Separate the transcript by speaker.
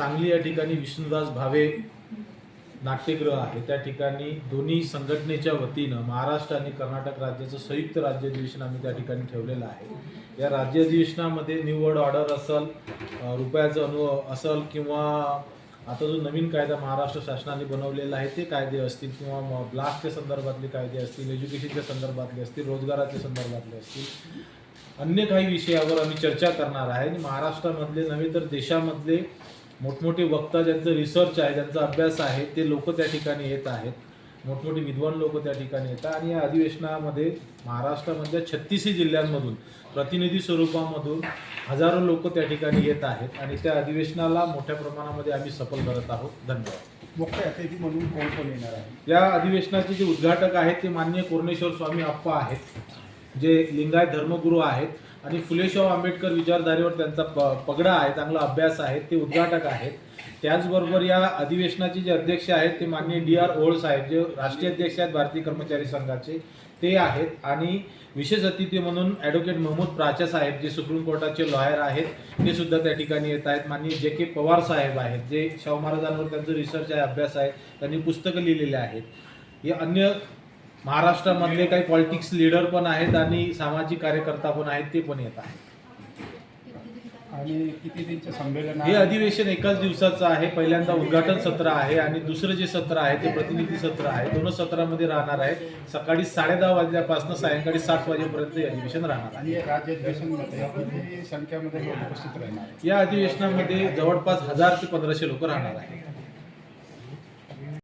Speaker 1: सांगली या ठिकाणी विष्णुदास भावे नाट्यगृह आहे. त्या ठिकाणी दोन्ही संघटनेच्या वतीनं महाराष्ट्र आणि कर्नाटक राज्याचं संयुक्त राज्य अधिवेशन आम्ही त्या ठिकाणी ठेवलेलं आहे. या राज्य अधिवेशनामध्ये निवड ऑर्डर असल रुपयाचं अनु असल किंवा आता जो नवीन कायदा महाराष्ट्र शासनाने बनवलेला आहे ते कायदे असतील किंवा ब्लास्टच्या संदर्भातले कायदे असतील एज्युकेशनच्या संदर्भातले असतील रोजगाराच्या संदर्भातले असतील अन्य काही विषयावर आम्ही चर्चा करणार आहे. आणि महाराष्ट्रामधले नव्हे तर देशामधले मोठमोठे वक्ता ज्यांचं रिसर्च आहे ज्यांचा अभ्यास आहे ते लोक त्या ठिकाणी येत आहेत. मोठमोठे विद्वान लोक त्या ठिकाणी येतात. आणि या अधिवेशनामध्ये महाराष्ट्रामधल्या छत्तीसही जिल्ह्यांमधून प्रतिनिधी स्वरूपामधून हजारो लोक त्या ठिकाणी येत आहेत. आणि त्या अधिवेशनाला मोठ्या प्रमाणामध्ये आम्ही सफल करत आहोत. धन्यवाद.
Speaker 2: मुख्य अतिथी म्हणून कोण कोण येणार आहे?
Speaker 1: या अधिवेशनाचे जे उद्घाटक आहेत ते मान्य कोरणेश्वर स्वामी अप्पा आहेत जे लिंगायत धर्मगुरू आहेत. आणि फुलेशाह आंबेडकर विचारधारेवर त्यांचा प पगडा आहे चांगला अभ्यास आहे ते उद्घाटक आहेत. त्याचबरोबर या अधिवेशनाचे जे अध्यक्ष आहेत ते माननीय डी आर ओळ साहेब जे राष्ट्रीय अध्यक्ष आहेत भारतीय कर्मचारी संघाचे ते आहेत. आणि विशेष अतिथी म्हणून ॲडव्होकेट महमूद प्राचा साहेब जे सुप्रीम कोर्टाचे लॉयर आहेत ते सुद्धा त्या ठिकाणी येत आहेत. माननीय जे के पवार साहेब आहेत जे शाहू महाराजांवर त्यांचं रिसर्च आहे अभ्यास आहे त्यांनी पुस्तकं लिहिलेले आहेत. या अन्य महाराष्ट्रामधले काही पॉलिटिक्स लीडर पण आहेत आणि सामाजिक कार्यकर्ता पण आहेत ते पण येत आहेत.
Speaker 2: आणि किती दिनचं संमेलन
Speaker 1: हे अधिवेशन एकाच दिवसाचं आहे. पहिल्यांदा उद्घाटन सत्र आहे आणि दुसरं जे सत्र आहे ते प्रतिनिधी सत्र आहे. दोन सत्रामध्ये राहणार आहे सकाळी साडे दहा वाजल्यापासून सायंकाळी सात वाजेपर्यंत हे अधिवेशन राहणार
Speaker 2: आणि संख्यामध्ये उपस्थित राहणार आहे
Speaker 1: या अधिवेशनामध्ये जवळपास हजार ते पंधराशे लोक राहणार आहेत.